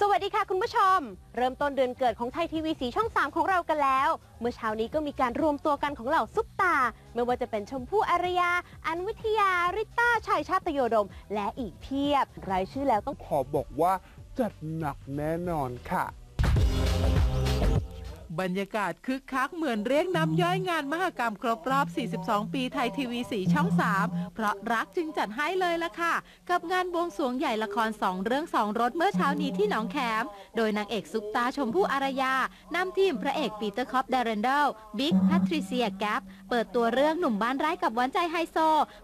สวัสดีค่ะคุณผู้ชม เริ่มต้นเดือนเกิดของไทยทีวีสีช่อง 3 ของเรากันแล้ว เมื่อเช้านี้ก็มีการรวมตัวกันของเหล่าซุปตา ไม่ว่าจะเป็นชมพู่อารยา อันวิทยา ริต้าชัยชาติโยดม และอีกเพียบ รายชื่อแล้วต้องขอบอกว่าจัดหนักแน่นอนค่ะ บรรยากาศคึกคักเหมือนเรียกน้ำย่อยงานมหกรรมครบรอบ 42 ปีไทยทีวีสีช่อง 3 เพราะรักจึงจัดให้เลยล่ะค่ะ กับงานบวงสรวงใหญ่ละคร 2 เรื่อง 2 รถเมื่อเช้านี้ที่หนองแขม โดยนางเอกซุปตาชมพู่อารยานำทีมพระเอกปีเตอร์คอปเดเรนเดลบิ๊กแพทริเซียแกปเปิดตัวเรื่องหนุ่มบ้านไร้กับหวานใจไฮโซ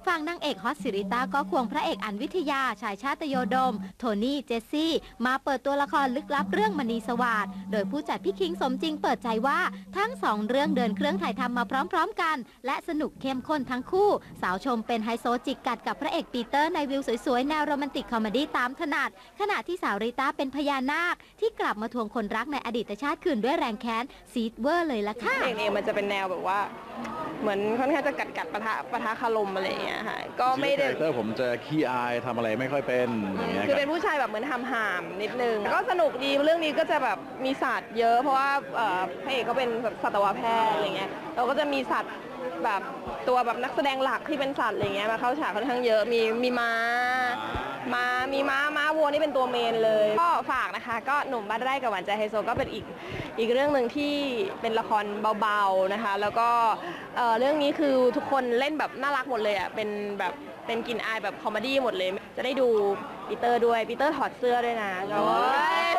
ฝั่งนางเอกฮอตสิริต้าก็ควงพระเอกอันวิทยาชายชาติโยดม โทนี่เจสซี่ มาเปิดตัวละครลึกลับเรื่องมณีสวัสดโดยผู้จัดพี่คิงสมจริงเปิดใจว่าทั้งสองเรื่องเดินเครื่องถ่ายทำมาพร้อมๆกัน และสนุกเข้มข้นทั้งคู่ สาวชมเป็นไฮโซจิกกัดกับพระเอกปีเตอร์ในวิวสวยๆ แนวโรแมนติกคอมเมดี้ตามถนัด ขณะที่สาวริต้าเป็นพญานาค ที่กลับมาทวงคนรักในอดีตชาติคืนด้วยแรงแค้นซีดเวอร์เลยล่ะค่ะเพลงเองมันจะเป็นแนวแบบว่าเหมือนค่อนข้างจะกัดกัดปะทะปะทะคารมอะไรอย่างเงี้ยค่ะก็ไม่ได้คาแรคเตอร์ผมจะขี้อายทำอะไรไม่ค่อยเป็นอย่างเงี้ยคือคเป็รับนผู้ชายแบบเหมือนหามหามๆนิดนึงก็สนุกดีเรื่องนี้ก็จะแบบมีศาสตร์เยอะเพราะว่าเอ่อพระเอกก็เป็นแบบสัตวแพทย์อะไรเงี้ยเราก็จะมีสัตว์แบบตัวแบบนักแสดงหลักที่เป็นสัตว์อะไรเงี้ยมาเข้าฉากค่อนข้างเยอะมีมีม้าม้ามีม้าม้าวัวนี่เป็นตัวเมนเลย ก็ฝากนะคะ ก็หนุ่มบ้านไร่กับหวานใจไฮโซก็เป็นอีกอีกเรื่องหนึ่งที่เป็นละครเบาๆนะคะ แล้วก็เอ่อเรื่องนี้คือทุกคนเล่นแบบน่ารักหมดเลยอะเป็นแบบเป็นกลินอายแบบคอมเมดี้หมดเลย จะได้ดูปีเตอร์ด้วยปีเตอร์ถอดเสื้อด้วยนะโอ้ย